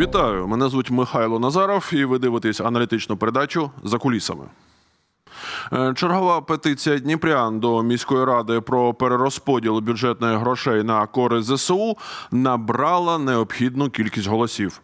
Вітаю! Мене звуть Михайло Назаров, і ви дивитесь аналітичну передачу за кулісами. Е, Чергова петиція Дніпрян до міської ради про перерозподіл бюджетних грошей на користь ЗСУ набрала необхідну кількість голосів.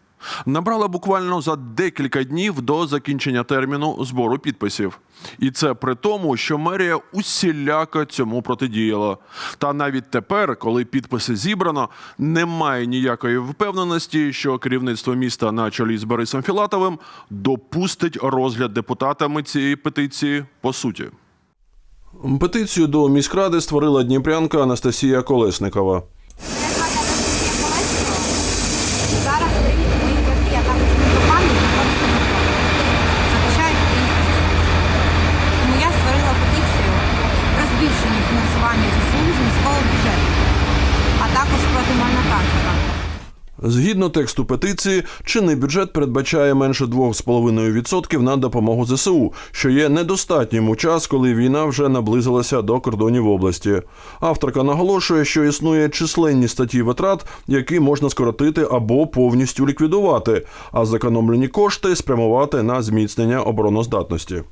Набрала буквально за декілька днів до закінчення терміну збору підписів. І це при тому, що мерія усіляко цьому протидіяла. Та навіть тепер, коли підписи зібрано, немає ніякої впевненості, що керівництво міста на чолі з Борисом Філатовим допустить розгляд депутатами цієї петиції по суті. Петицію до міськради створила дніпрянка Анастасія Колесникова. Мене звати Анастасія Колесникова. Зараз привіт моїй батьки, я також мікрофані знаходиться на фронті. Захищаю українську суспільство. Тому я створила петицію про збільшення фінансування ЗСУ з міського бюджету, а також проти Мальнакарська. Згідно тексту петиції, чинний бюджет передбачає менше 2,5% на допомогу ЗСУ, що є недостатнім у час, коли війна вже наблизилася до кордонів області. Авторка наголошує, що існує численні статті витрат, які можна скоротити або повністю ліквідувати, а зекономлені кошти спрямувати на зміцнення обороноздатності.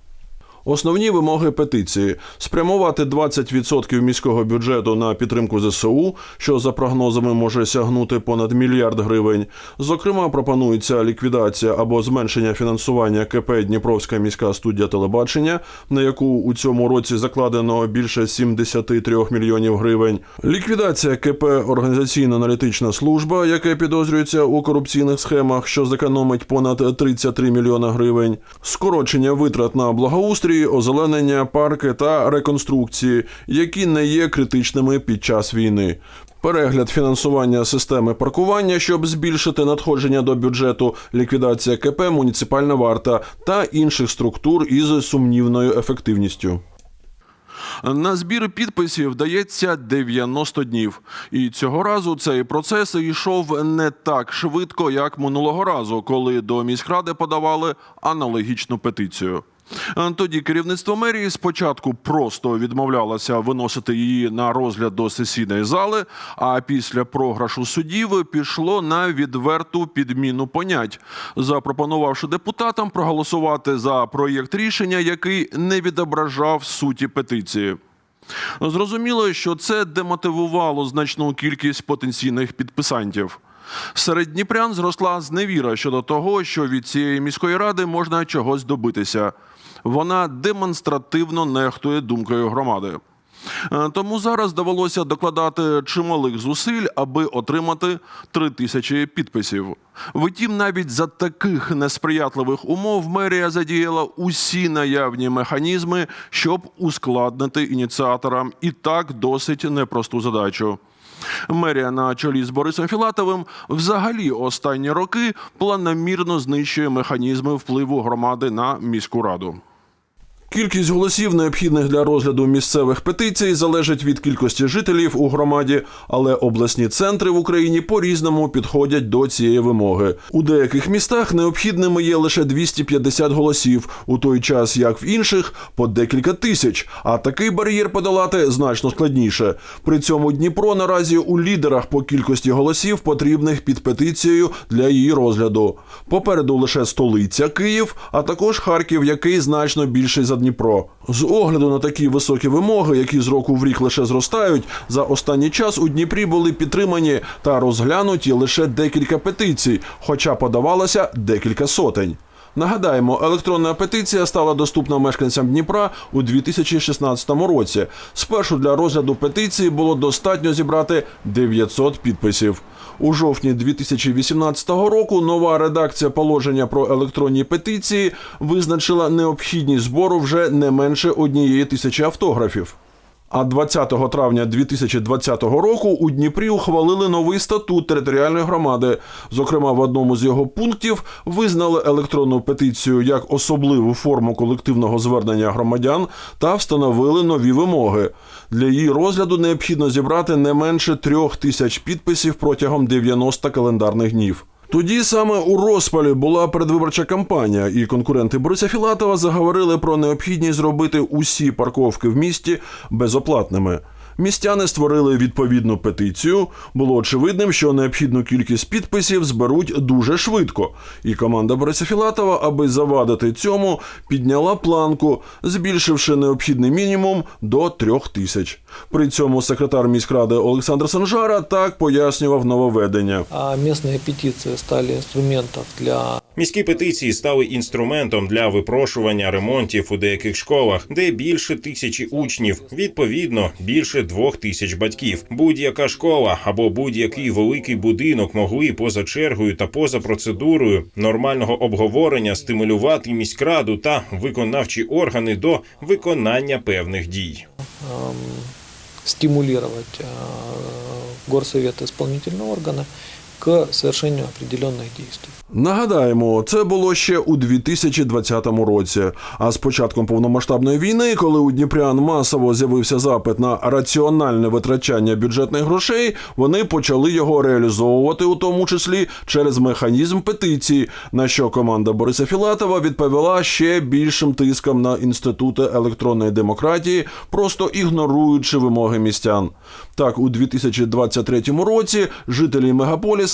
Основні вимоги петиції спрямувати 20% міського бюджету на підтримку ЗСУ, що за прогнозами може сягнути понад мільярд гривень. Зокрема, пропонується ліквідація або зменшення фінансування КП Дніпровська міська студія телебачення, на яку у цьому році закладено більше 73 мільйонів гривень. Ліквідація КП Організаційно-аналітична служба, яке підозрюється у корупційних схемах, що зекономить понад 33 мільйона гривень. Скорочення витрат на благоустрій, озеленення, парки та реконструкції, які не є критичними під час війни. Перегляд фінансування системи паркування, щоб збільшити надходження до бюджету, ліквідація КП, муніципальна варта та інших структур із сумнівною ефективністю. На збір підписів дається 90 днів, і цього разу цей процес йшов не так швидко, як минулого разу, коли до міськради подавали аналогічну петицію. Е, Тоді керівництво мерії спочатку просто відмовлялося виносити її на розгляд до сесійної зали, а після програшу судів пішло на відверту підміну понять, запропонувавши депутатам проголосувати за проєкт рішення, який не відображав суті петиції. Зрозуміло, що це демотивувало значну кількість потенційних підписантів. Серед дніпрян зросла зневіра щодо того, що від цієї міської ради можна чогось добитися. Вона демонстративно нехтує думкою громади. Е, Тому зараз довелося докладати чималих зусиль, аби отримати три тисячі підписів. Втім, навіть за таких несприятливих умов мерія задіяла усі наявні механізми, щоб ускладнити ініціаторам і так досить непросту задачу. Мерія на чолі з Борисом Філатовим взагалі останні роки планомірно знищує механізми впливу громади на міську раду. Кількість голосів, необхідних для розгляду місцевих петицій, залежить від кількості жителів у громаді, але обласні центри в Україні по-різному підходять до цієї вимоги. У деяких містах необхідними є лише 250 голосів, у той час як в інших по декілька тисяч. А такий бар'єр подолати значно складніше. При цьому Дніпро наразі у лідерах по кількості голосів, потрібних під петицією для її розгляду. Попереду лише столиця Київ, а також Харків, який значно більший за Дніпро. З огляду на такі високі вимоги, які з року в рік лише зростають, за останній час у Дніпрі були підтримані та розглянуті лише декілька петицій, хоча подавалося декілька сотень. Нагадаємо, електронна петиція стала доступна мешканцям Дніпра у 2016 році. Спершу для розгляду петиції було достатньо зібрати 900 підписів. У жовтні 2018 року нова редакція положення про електронні петиції визначила необхідність збору вже не менше однієї тисячі автографів. А 20 травня 2020 року у Дніпрі ухвалили новий статут територіальної громади. Зокрема, в одному з його пунктів визнали електронну петицію як особливу форму колективного звернення громадян та встановили нові вимоги. Для її розгляду необхідно зібрати не менше трьох тисяч підписів протягом 90 календарних днів. Тоді саме у розпалі була передвиборча кампанія, і конкуренти Бориса Філатова заговорили про необхідність зробити усі парковки в місті безоплатними. Містяни створили відповідну петицію. Було очевидним, що необхідну кількість підписів зберуть дуже швидко. І команда Бориса Філатова, аби завадити цьому, підняла планку, збільшивши необхідний мінімум до трьох тисяч. При цьому секретар міськради Олександр Санжара так пояснював нововведення. А местные петиции стали инструментом для Міські петиції стали інструментом для випрошування ремонтів у деяких школах, де більше тисячі учнів, відповідно більше двох тисяч батьків. Будь-яка школа або будь-який великий будинок могли поза чергою та поза процедурою нормального обговорення стимулювати міськраду та виконавчі органи до виконання певних дій. Стимулювати стимулировать э, горсовет исполнительного органа к совершению определенных действий. Нагадаємо, це було ще у 2020 році. А з початком повномасштабної війни, коли у Дніпрян масово з'явився запит на раціональне витрачання бюджетних грошей, вони почали його реалізовувати, у тому числі через механізм петиції, на що команда Бориса Філатова відповіла ще більшим тиском на інститути електронної демократії, просто ігноруючи вимоги містян. Так, у 2023 році жителі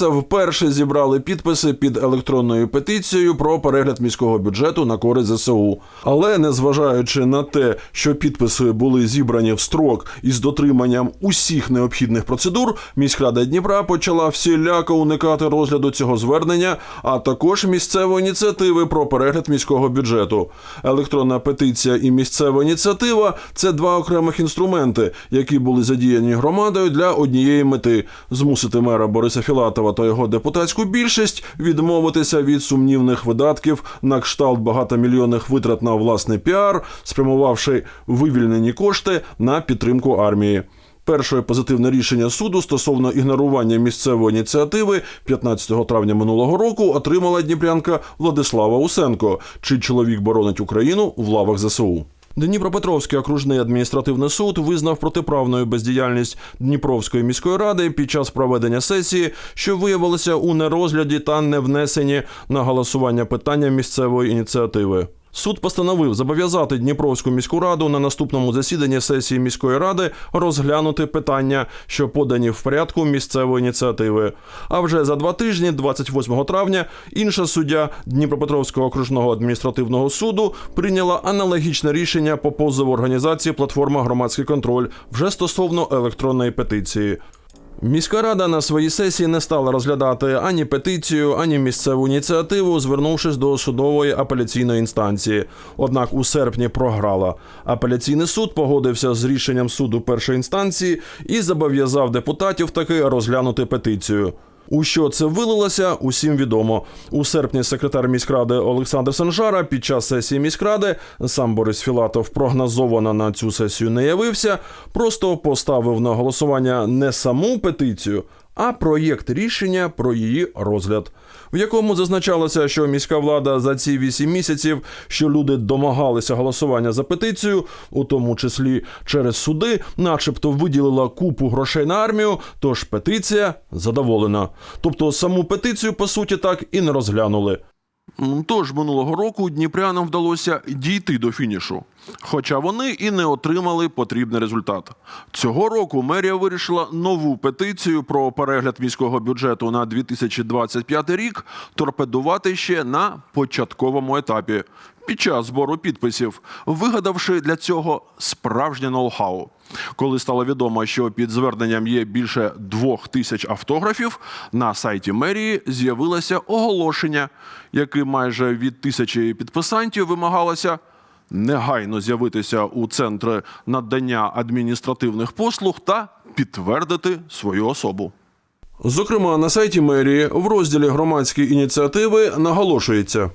мегаполіса вперше зібрали підписи під електронною петицією про перегляд міського бюджету на користь ЗСУ. Але незважаючи на те, що підписи були зібрані в строк із дотриманням усіх необхідних процедур, міськрада Дніпра почала всіляко уникати розгляду цього звернення, а також місцевої ініціативи про перегляд міського бюджету. Електронна петиція і місцева ініціатива це два окремих інструменти, які були задіяні громадою для однієї мети змусити мера Бориса Філатова та його депутатську більшість відмовитися від сумнівних видатків на кшталт багатомільйонних витрат на власний піар, спрямувавши вивільнені кошти на підтримку армії. Перше позитивне рішення суду стосовно ігнорування місцевої ініціативи 15 травня минулого року отримала дніпрянка Владислава Усенко, чий чоловік боронить Україну в лавах ЗСУ. Дніпропетровський окружний адміністративний суд визнав протиправною бездіяльність Дніпровської міської ради під час проведення сесії, що виявилося у нерозгляді та не внесені на голосування питання місцевої ініціативи. Суд постановив зобов'язати Дніпровську міську раду на наступному засіданні сесії міської ради розглянути питання, що подані в порядку місцевої ініціативи. А вже за два тижні, 28 травня, інша суддя Дніпропетровського окружного адміністративного суду прийняла аналогічне рішення по позову організації Платформа громадський контроль вже стосовно електронної петиції. Міська рада на своїй сесії не стала розглядати ані петицію, ані місцеву ініціативу, звернувшись до судової апеляційної інстанції. Однак у серпні програла. Апеляційний суд погодився з рішенням суду першої інстанції і зобов'язав депутатів таки розглянути петицію. У що це вилилося, усім відомо. У серпні секретар міськради Олександр Санжара під час сесії міськради сам Борис Філатов прогнозовано на цю сесію не явився, просто поставив на голосування не саму петицію, а проєкт рішення про її розгляд, в якому зазначалося, що міська влада за ці вісім місяців, що люди домагалися голосування за петицію, у тому числі через суди, начебто виділила купу грошей на армію, тож петиція задоволена. Тобто саму петицію, по суті, так і не розглянули. Тож минулого року дніпрянам вдалося дійти до фінішу, хоча вони і не отримали потрібний результат. Цього року мерія вирішила нову петицію про перегляд міського бюджету на 2025 рік торпедувати ще на початковому етапі під час збору підписів, вигадавши для цього справжнє ноу-хау. Коли стало відомо, що під зверненням є більше двох тисяч автографів, на сайті мерії з'явилося оголошення, яким майже від тисячі підписантів вимагалося негайно з'явитися у центри надання адміністративних послуг та підтвердити свою особу. Зокрема, на сайті мерії в розділі громадські ініціативи наголошується.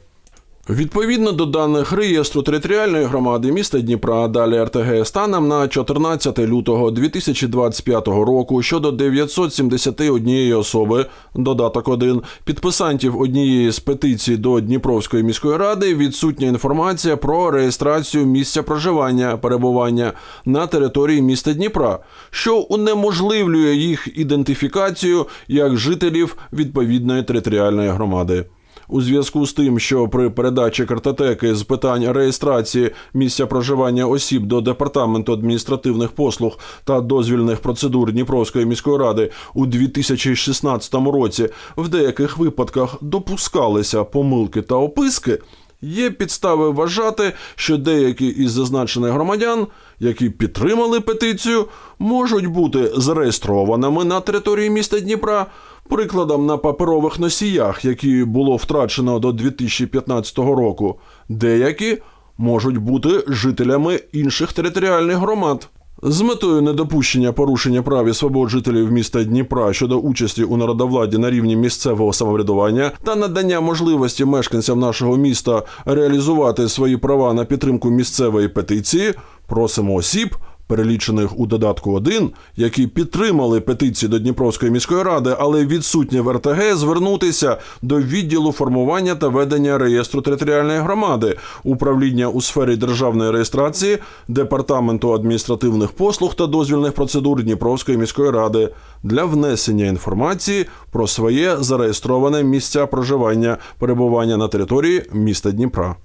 Відповідно до даних реєстру територіальної громади міста Дніпра, далі РТГ станом на 14 лютого 2025 року щодо 971 особи, додаток 1, підписантів однієї з петицій до Дніпровської міської ради відсутня інформація про реєстрацію місця проживання перебування на території міста Дніпра, що унеможливлює їх ідентифікацію як жителів відповідної територіальної громади. У зв'язку з тим, що при передачі картотеки з питань реєстрації місця проживання осіб до департаменту адміністративних послуг та дозвільних процедур Дніпровської міської ради у 2016 році в деяких випадках допускалися помилки та описки, є підстави вважати, що деякі із зазначених громадян, які підтримали петицію, можуть бути зареєстрованими на території міста Дніпра. Прикладом на паперових носіях, які було втрачено до 2015 року, деякі можуть бути жителями інших територіальних громад. З метою недопущення порушення прав і свобод жителів міста Дніпра щодо участі у народовладді на рівні місцевого самоврядування та надання можливості мешканцям нашого міста реалізувати свої права на підтримку місцевої петиції, просимо осіб, перелічених у додатку 1, які підтримали петиції до Дніпровської міської ради, але відсутні в РТГ, звернутися до відділу формування та ведення реєстру територіальної громади, управління у сфері державної реєстрації, департаменту адміністративних послуг та дозвільних процедур Дніпровської міської ради для внесення інформації про своє зареєстроване місця проживання перебування на території міста Дніпра.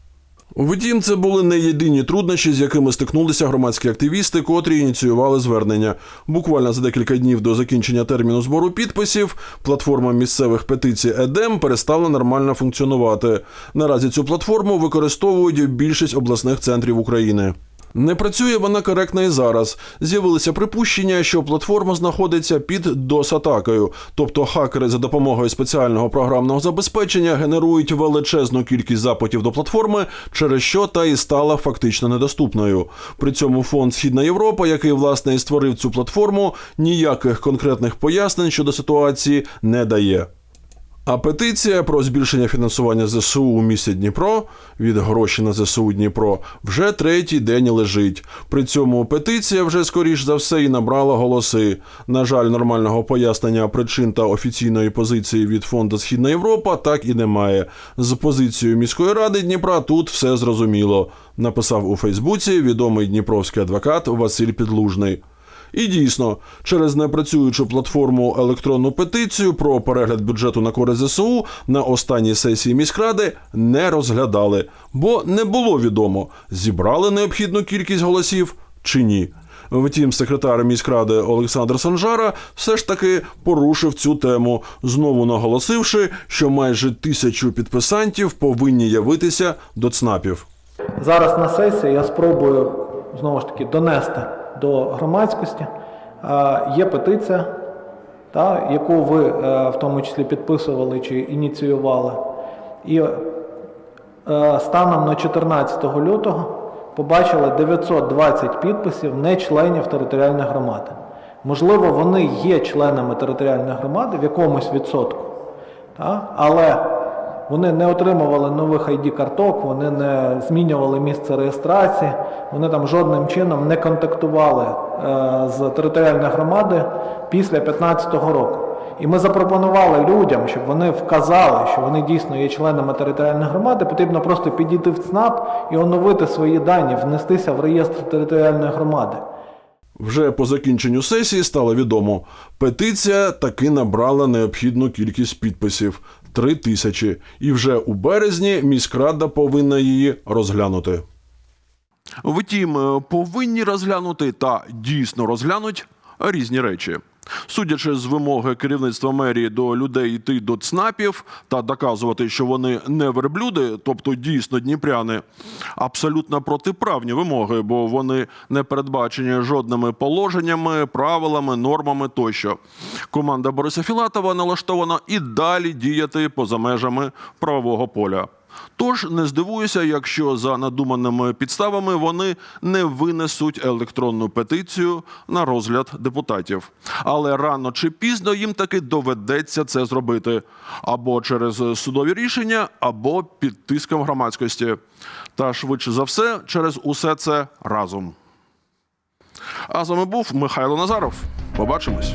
Втім, це були не єдині труднощі, з якими стикнулися громадські активісти, котрі ініціювали звернення. Буквально за декілька днів до закінчення терміну збору підписів платформа місцевих петицій ЕДЕМ перестала нормально функціонувати. Наразі цю платформу використовують більшість обласних центрів України. Не працює вона коректно і зараз. З'явилися припущення, що платформа знаходиться під DOS-атакою, тобто хакери за допомогою спеціального програмного забезпечення генерують величезну кількість запитів до платформи, через що та і стала фактично недоступною. При цьому фонд Східна Європа, який власне і створив цю платформу, ніяких конкретних пояснень щодо ситуації не дає. А петиція про збільшення фінансування ЗСУ у місті Дніпро від гроші на ЗСУ Дніпро вже третій день лежить. При цьому петиція вже скоріш за все і набрала голоси. На жаль, нормального пояснення причин та офіційної позиції від фонду Східна Європа так і немає. З позицією міської ради Дніпра тут все зрозуміло. Написав у Фейсбуці відомий дніпровський адвокат Василь Підлужний. І дійсно, через непрацюючу платформу електронну петицію про перегляд бюджету на користь ЗСУ на останній сесії міськради не розглядали, бо не було відомо, зібрали необхідну кількість голосів чи ні. Втім, секретар міськради Олександр Санжара все ж таки порушив цю тему, знову наголосивши, що майже тисячу підписантів повинні явитися до ЦНАПів. Зараз на сесії я спробую знову ж таки донести до громадськості. Є петиція, та, яку ви е, в тому числі підписували чи ініціювали. І е, станом на 14 лютого побачили 920 підписів не членів територіальної громади. Можливо, вони є членами територіальної громади в якомусь відсотку, та? але вони не отримували нових ID-карток, вони не змінювали місце реєстрації, вони там жодним чином не контактували е, з територіальною громадою після 2015 року. І ми запропонували людям, щоб вони вказали, що вони дійсно є членами територіальної громади. Потрібно просто підійти в ЦНАП і оновити свої дані, внестися в реєстр територіальної громади. Вже по закінченню сесії стало відомо, петиція таки набрала необхідну кількість підписів три тисячі, і вже у березні міськрада повинна її розглянути. Втім, е, повинні розглянути та дійсно розглянуть різні речі. Судячи з вимоги керівництва мерії до людей йти до ЦНАПів та доказувати, що вони не верблюди, тобто дійсно дніпряни, абсолютно протиправні вимоги, бо вони не передбачені жодними положеннями, правилами, нормами тощо. Команда Бориса Філатова налаштована і далі діяти поза межами правового поля. Тож не здивуюся, якщо за надуманими підставами вони не винесуть електронну петицію на розгляд депутатів. Але рано чи пізно їм таки доведеться це зробити або через судові рішення, або під тиском громадськості. Та швидше за все, через усе це разом. А з вами був Михайло Назаров. Побачимось.